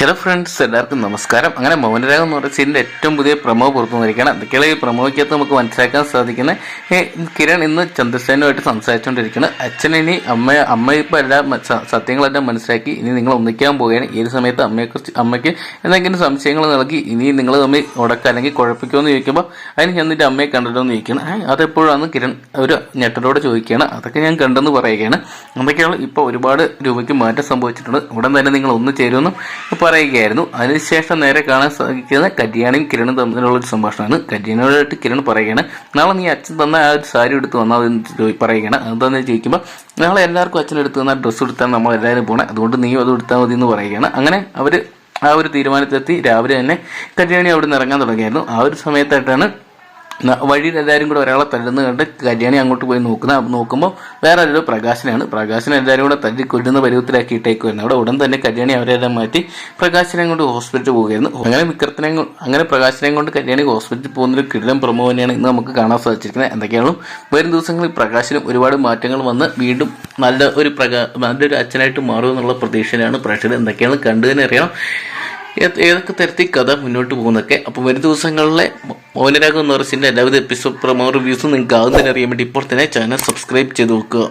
Hello friends എല്ലാവർക്കും നമസ്കാരം. അങ്ങനെ മൗനരാഗം എന്ന് പറയുന്ന സീരിയലിന്റെ ഏറ്റവും പുതിയ പ്രമോ പുറത്തു വന്നിരിക്കുകയാണ്. എന്തൊക്കെയാണ് ഈ പ്രമോയ്ക്കകത്ത് നമുക്ക് മനസ്സിലാക്കാൻ സാധിക്കുന്നത് കിരൺ ഇന്ന് ചന്ദ്രസേനുമായിട്ട് സംസാരിച്ചുകൊണ്ടിരിക്കുന്നത് അച്ഛൻ ഇനി അമ്മ അമ്മ ഇപ്പോൾ എല്ലാം സത്യങ്ങളെല്ലാം മനസ്സിലാക്കി ഇനി നിങ്ങൾ ഒന്നിക്കാൻ പോവുകയാണ്. ഒരു സമയത്ത് അമ്മയെക്കുറിച്ച് അമ്മയ്ക്ക് എന്തെങ്കിലും സംശയങ്ങൾ നൽകി ഇനി നിങ്ങൾ തമ്മിൽ ഉടക്കുക അല്ലെങ്കിൽ കുഴപ്പിക്കുമോ എന്ന് ചോദിക്കുമ്പോൾ അതിന് ചെന്നിട്ട് അമ്മയെ കണ്ടല്ലോ എന്ന് ചോദിക്കണം "ഏ, അതെപ്പോഴാണ് കിരൺ ഒരു ഞെട്ടലോടെ ചോദിക്കുകയാണ്. അതൊക്കെ ഞാൻ കണ്ടെന്ന് പറയുകയാണ്. എന്തൊക്കെയാണ് ഇപ്പോൾ ഒരുപാട് രൂപയ്ക്ക് മാറ്റം സംഭവിച്ചിട്ടുണ്ട്. ഉടൻ തന്നെ നിങ്ങൾ ഒന്ന് ചേരുമെന്നും പറയുകയായിരുന്നു. അതിനുശേഷം നേരെ കാണാൻ സാധിക്കുന്ന കല്യാണിയും കിരണും തമ്മിലുള്ള ഒരു സംഭാഷണമാണ്. കല്യാണിയോടായിട്ട് കിരൺ പറയുകയാണ് നാളെ നീ അച്ഛൻ തന്ന ആ ഒരു സാരി എടുത്ത് വന്നാൽ പറയുകയാണ്. അതെന്താണെന്ന് ചോദിക്കുമ്പോൾ നാളെ എല്ലാവർക്കും അച്ഛൻ എടുത്ത് തന്ന ഡ്രസ്സ് എടുത്താൽ നമ്മൾ എല്ലാവരും പോകണം അതുകൊണ്ട് നീയും അത് എടുത്താൽ മതി എന്ന് പറയുകയാണ്. അങ്ങനെ അവർ ആ ഒരു തീരുമാനത്തിലെത്തി. രാവിലെ തന്നെ കല്യാണി അവിടെ നിന്ന് ഇറങ്ങാൻ തുടങ്ങിയായിരുന്നു. ആ ഒരു സമയത്തായിട്ടാണ് ന- വഴിയിൽ എല്ലാവരും കൂടെ ഒരാളെ തല്ലുന്ന കണ്ട് കല്യാണി അങ്ങോട്ട് പോയി നോക്കുന്ന നോക്കുമ്പോൾ വേറെ ഒരു പ്രകാശനാണ്. പ്രകാശനെ എല്ലാവരും കൂടെ തല്ലി കൊല്ലുന്ന പരുവത്തിലാക്കി ഇട്ടേക്കുമായിരുന്നു അവിടെ ഉടൻ തന്നെ കല്യാണി അവരെല്ലാം മാറ്റി പ്രകാശനെ കൊണ്ട് ഹോസ്പിറ്റലിൽ പോവുകയായിരുന്നു. അങ്ങനെ വിക്രത്തിനെ അങ്ങനെ പ്രകാശനെ കൊണ്ട് കല്യാണി ഹോസ്പിറ്റലിൽ പോകുന്നൊരു കിടിലം പ്രമോ തന്നെയാണ് ഇന്ന് നമുക്ക് കാണാൻ സാധിച്ചിരിക്കുന്നത്. എന്തൊക്കെയാണ്? വരും ദിവസങ്ങളിൽ പ്രകാശനും ഒരുപാട് മാറ്റങ്ങൾ വന്ന് വീണ്ടും നല്ല ഒരു പ്രകാ നല്ലൊരു അച്ഛനായിട്ട് മാറുമെന്നുള്ള പ്രതീക്ഷയിലാണ് പ്രേക്ഷകർ എന്തൊക്കെയാണ് കണ്ടു തന്നെ അറിയണം. ഏത് ഏതൊക്കെ തരത്തിൽ കഥ മുന്നോട്ട് പോകുന്നൊക്കെ. അപ്പോൾ വരും ദിവസങ്ങളിലെ മൗനരാഗം എന്ന് എല്ലാവിധ എപ്പിസോഡ് പ്രമോ റിവ്യൂസും നിങ്ങൾക്ക് ആദ്യം വേണ്ടി ഇപ്പോൾ തന്നെ ചാനൽ സബ്സ്ക്രൈബ് ചെയ്ത് നോക്കുക.